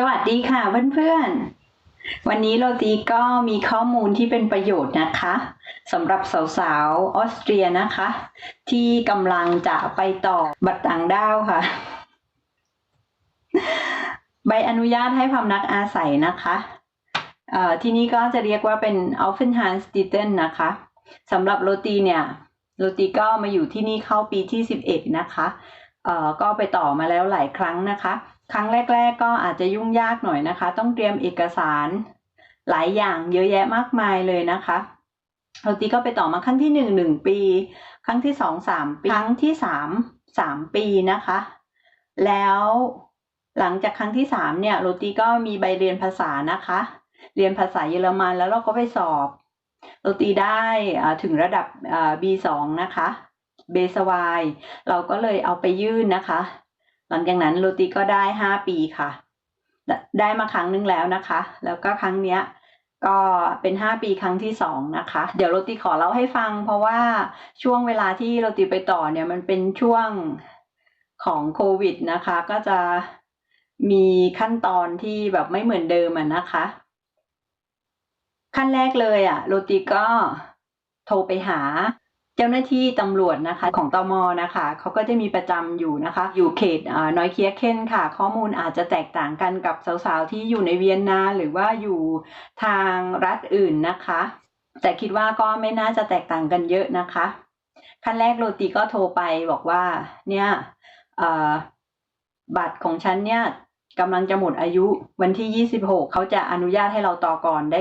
สวัสดีค่ะเพื่อนๆ วันนี้โรตีก็มีข้อมูลที่เป็นประโยชน์นะคะสำหรับสาวๆออสเตรียนะคะ ที่กำลังจะไปต่อบัตรต่างด้าวค่ะ ใบอนุญาตให้พำนักอาศัยนะคะเอ่อที่นี่ก็จะเรียกว่าเป็น o f f e n h a n s t i t e n นะคะสำหรับโรตีเนี่ยโรตีก็มาอยู่ที่นี่เข้าปีที่ 11 นะคะเอ่อก็ไปต่อมาแล้วหลายครั้งนะคะ ครั้งแรก ๆ ก็อาจจะยุ่งยากหน่อยนะคะ ต้องเตรียมเอกสารหลายอย่างเยอะแยะมากมายเลยนะคะโรตีก็ไปต่อมาครั้งที่หนึ่งหนึ่งปี ครั้งที่สองสามปี ครั้งที่สามสามปีนะคะ แล้วหลังจากครั้งที่สามเนี่ยโรตีก็มีใบเรียนภาษานะคะ เรียนภาษาเยอรมันแล้วเราก็ไปสอบโรตีได้ถึงระดับ B2 นะคะเบสวายเราก็เลยเอาไปยื่นนะคะ หลังจากนั้นโรตีก็ได้ห้าปีค่ะ ได้มาครั้งนึงแล้วนะคะ แล้วก็ครั้งเนี้ยก็เป็นห้าปีครั้งที่สองนะคะ เดี๋ยวโรตีขอเล่าให้ฟัง เพราะว่าช่วงเวลาที่โรตีไปต่อเนี่ยมันเป็นช่วงของโควิดนะคะ ก็จะมีขั้นตอนที่แบบไม่เหมือนเดิมอะนะคะ ขั้นแรกเลยอะโรตีก็โทรไปหา จ้าหน้าที่ตำรวจนะคะของตมนะคะเขาก็จะมีประจำอยู่นะคะ อยู่เขตน้อยเคียเคนค่ะ ข้อมูลอาจจะแตกต่างกันกับสาวๆที่อยู่ในเวียนนาหรือว่าอยู่ทางรัฐอื่นนะคะ แต่คิดว่าก็ไม่น่าจะแตกต่างกันเยอะนะคะขั้นแรกโรตีก็โทรไปบอกว่าเนี่ยบัตรของฉันเนี่ย กำลังจะหมดอายุวันที่ 26 เขาจะอนุญาตให้เราต่อก่อนได้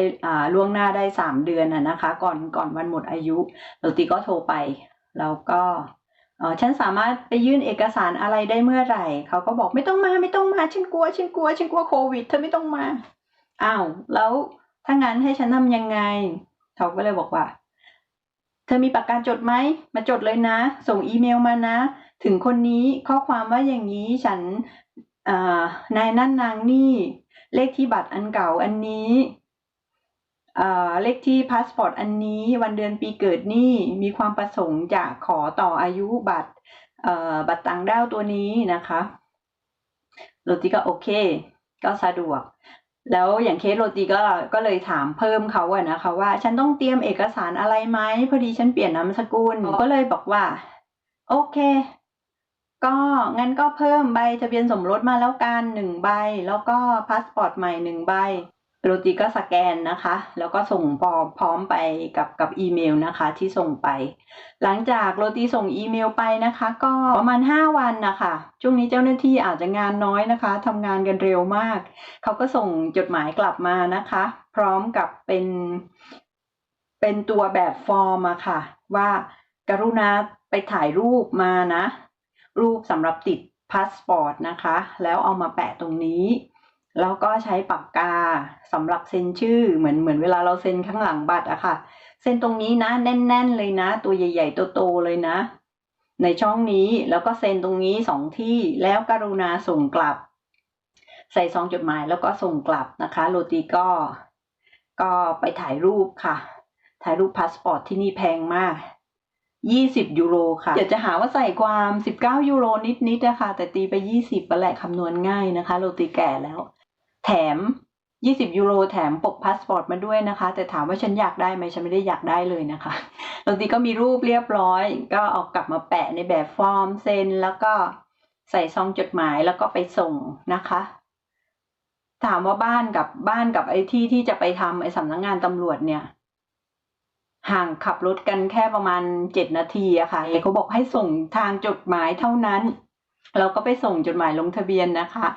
ล่วงหน้าได้ 3 เดือนนะคะ ก่อนก่อนวันหมดอายุโรตีก็โทรไป แล้วก็ฉันสามารถไปยื่นเอกสารอะไรได้เมื่อไหร่ เขาก็บอกไม่ต้องมาไม่ต้องมาฉันกลัวฉันกลัวฉันกลัวโควิด เธอไม่ต้องมาอ้าวแล้วถ้างั้นให้ฉันทำยังไง เขาก็เลยบอกว่า เธอมีปากกาจดไหมมาจดเลยนะ ส่งอีเมลมานะ ถึงคนนี้ข้อความว่าอย่างนี้ฉัน นายนั่นนางนี่ เลขที่บัตรอันเก่าอันนี้เลขที่พาสปอร์ตอันนี้วันเดือนปีเกิดนี่มีความประสงค์จะขอต่ออายุบัตรบัตรต่างด้าวตัวนี้นะคะโรตีก็โอเค ก็สะดวก แล้วอย่างเคสโรตีก็ก็เลยถามเพิ่มเขาอะนะคะว่า ฉันต้องเตรียมเอกสารอะไรไหมพอดีฉันเปลี่ยนนามสกุลก็เลยบอกว่า โอเค ก็งั้นก็เพิ่มใบทะเบียนสมรสมาแล้วกันหนึ่งใบ แล้วก็พาสปอร์ตใหม่หนึ่งใบโรตีก็สแกนนะคะ แล้วก็ส่งพร้อมพร้อมไปกับกับอีเมลนะคะที่ส่งไป หลังจากโรตีส่งอีเมลไปนะคะ ก็ประมาณห้าวันนะคะช่วงนี้เจ้าหน้าที่อาจจะงานน้อยนะคะทำงานกันเร็วมาก เขาก็ส่งจดหมายกลับมานะคะ พร้อมกับเป็น เป็นตัวแบบฟอร์มอะค่ะ ว่าการุณาไปถ่ายรูปมานะ รูปสำหรับติดพาสปอร์ตนะคะ แล้วเอามาแปะตรงนี้ แล้วก็ใช้ปากกาสำหรับเซ็นชื่อเหมือนเหมือนเวลาเราเซ็นข้างหลังบัตรอะค่ะ เซ็นตรงนี้นะแน่น ๆ เลยนะ ตัวใหญ่ๆโตๆเลยนะ ในช่องนี้แล้วก็เซ็นตรงนี้สองที่แล้วกรุณาส่งกลับ ใส่ซองจดหมายแล้วก็ส่งกลับนะคะ โรตีก็ ก็ไปถ่ายรูปค่ะ ถ่ายรูปพาสปอร์ตที่นี่แพงมาก ยี่สิบยูโรค่ะเดี๋ยวจะหาว่าใส่ความสิบเก้ายูโรนิดๆนะคะแต่ตีไปยี่สิบไปแหละคำนวณง่ายนะคะ โรตีแก่แล้ว แถมยี่สิบยูโรแถมปกพาสปอร์ตมาด้วยนะคะ แต่ถามว่าฉันอยากได้ไหมฉันไม่ได้อยากได้เลยนะคะโรตีก็มีรูปเรียบร้อย ก็เอากลับมาแปะในแบบฟอร์มเซ็นแล้วก็ใส่ซองจดหมายแล้วก็ไปส่งนะคะถามว่าบ้านกับบ้านกับไอ้ที่ที่จะไปทำไอ้สำนักงงานตำรวจเนี่ย ห่างขับรถกันแค่ประมาณเจ็ดนาทีอะค่ะเขาบอกให้ส่งทางจดหมายเท่านั้น เราก็ไปส่งจดหมายลงทะเบียนนะคะ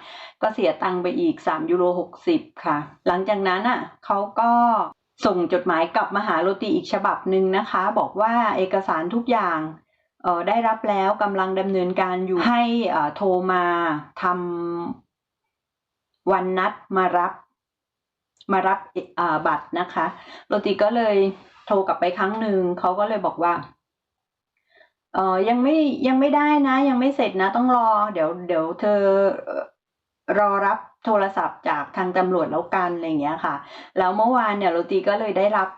ก็เสียตังค์ไปอีกสามยูโรหกสิบค่ะ หลังจากนั้นอะเขาก็ส่งจดหมายกลับมาหาโรตีอีกฉบับหนึ่งนะคะ บอกว่าเอกสารทุกอย่างเอ่อได้รับแล้วกำลังดำเนินการอยู่ให้เออโทรมาทำวันนัดมารับมารับเอ่อบัตรนะคะ โรตีก็เลย ทรกลับไปครั้งหนึ่งเขาก็เลยบอกว่าเออยังไม่ยังไม่ได้นะ ยังไม่เสร็จนะ ต้องรอ เดี๋ยว เดี๋ยวเธอเอ่อรอรับโทรศัพท์จากทางตำรวจแล้วกันอะไรอย่างเงี้ยค่ะ แล้วเมื่อวานเนี่ยโรตีก็เลยได้รับ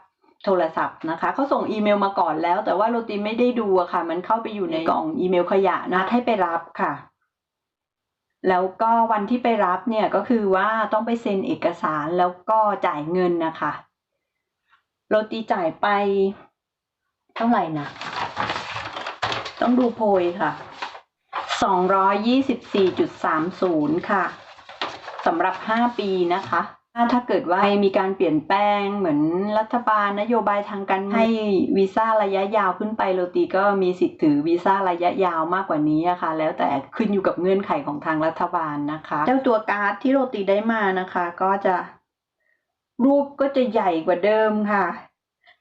โทรศัพท์นะคะเขาส่งอีเมลมาก่อนแล้ว แต่ว่าโรตีไม่ได้ดูอะค่ะ มันเข้าไปอยู่ในกล่องอีเมลขยะนะให้ไปรับค่ะ แล้วก็วันที่ไปรับเนี่ยก็คือว่าต้องไปเซ็นเอกสารแล้วก็จ่ายเงินนะคะ โรตีจ่ายไปเท่าไหร่นะต้องดูโพยค่ะ 224.30 ค่ะสำหรับ 5 ปีนะคะ ถ้าเกิดว่ามีการเปลี่ยนแปลงเหมือนรัฐบาลนโยบายทางการให้วีซ่าระยะยาวขึ้นไปโรตีก็มีสิทธิ์ถือวีซ่าระยะยาวมากกว่านี้อะคะ แล้วแต่ขึ้นอยู่กับเงื่อนไขของทางรัฐบาลนะคะ เจ้าตัวการ์ดที่โรตีได้มานะคะ ก็จะ รูปก็จะใหญ่กว่าเดิมค่ะ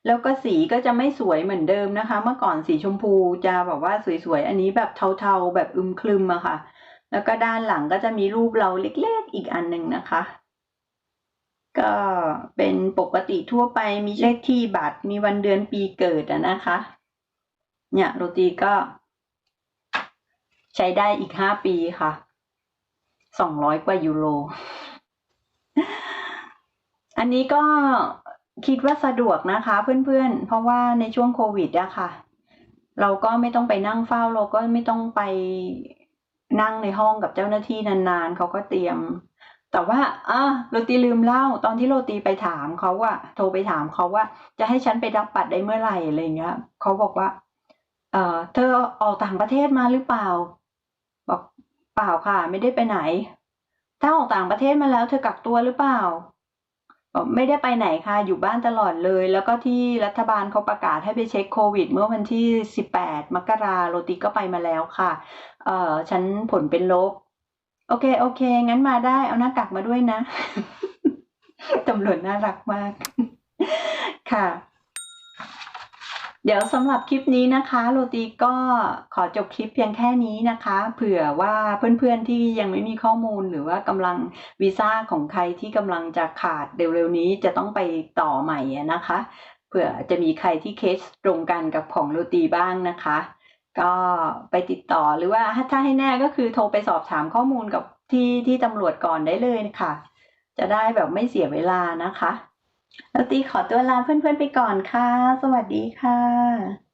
แล้วก็สีก็จะไม่สวยเหมือนเดิมนะคะ เมื่อก่อนสีชมพูจะแบบว่าสวยๆ อันนี้แบบเทาๆ แบบอึมครึมอะค่ะ แล้วก็ด้านหลังก็จะมีรูปเราเล็กๆ อีกอันหนึ่งนะคะ ก็เป็นปกติทั่วไปมีเลขที่บัตร มีวันเดือนปีเกิดอะนะคะ เนี่ยโรตีก็ใช้ได้อีกห้าปีค่ะสองร้อยกว่ายูโร อันนี้ก็คิดว่าสะดวกนะคะเพื่อนๆ เพราะว่าในช่วงโควิดอะค่ะ เราก็ไม่ต้องไปนั่งเฝ้าเราก็ไม่ต้องไปนั่งในห้องกับเจ้าหน้าที่นานๆ เขาก็เตรียม แต่ว่าอะโรตีลืมเล่า ตอนที่โรตีไปถามเขาว่า โทรไปถามเขาว่า จะให้ฉันไปรับบัตรได้เมื่อไหร่อะไรเงี้ยเขาบอกว่า เออเธอออกต่างประเทศมาหรือเปล่า บอกเปล่าค่ะ ไม่ได้ไปไหน ถ้าออกต่างประเทศมาแล้ว เธอกักตัวหรือเปล่า ไม่ได้ไปไหนค่ะ อยู่บ้านตลอดเลย แล้วก็ที่รัฐบาลเขาประกาศให้ไปเช็คโควิด เมื่อวันที่ 18 มกราโรติก็ไปมาแล้วค่ะ เอ่อ ฉันผลเป็นลบ โอเค โอเค งั้นมาได้ เอาหน้ากากมาด้วยนะ ตำรวจน่ารักมาก ค่ะ เดี๋ยวสำหรับคลิปนี้นะคะโรตีก็ขอจบคลิปเพียงแค่นี้นะคะ เผื่อว่าเพื่อนๆที่ยังไม่มีข้อมูลหรือว่ากำลังวีซ่าของใครที่กำลังจะขาดเร็วๆนี้จะต้องไปต่อใหม่นะคะ เผื่อจะมีใครที่เคสตรงกันกับของโรตีบ้างนะคะ ก็ไปติดต่อหรือว่าถ้าให้แน่ก็คือโทรไปสอบถามข้อมูลกับที่ที่ตำรวจก่อนได้เลยค่ะ จะได้แบบไม่เสียเวลานะคะ แล้วตีขอตัวลาเพื่อนๆไปก่อนค่ะ สวัสดีค่ะ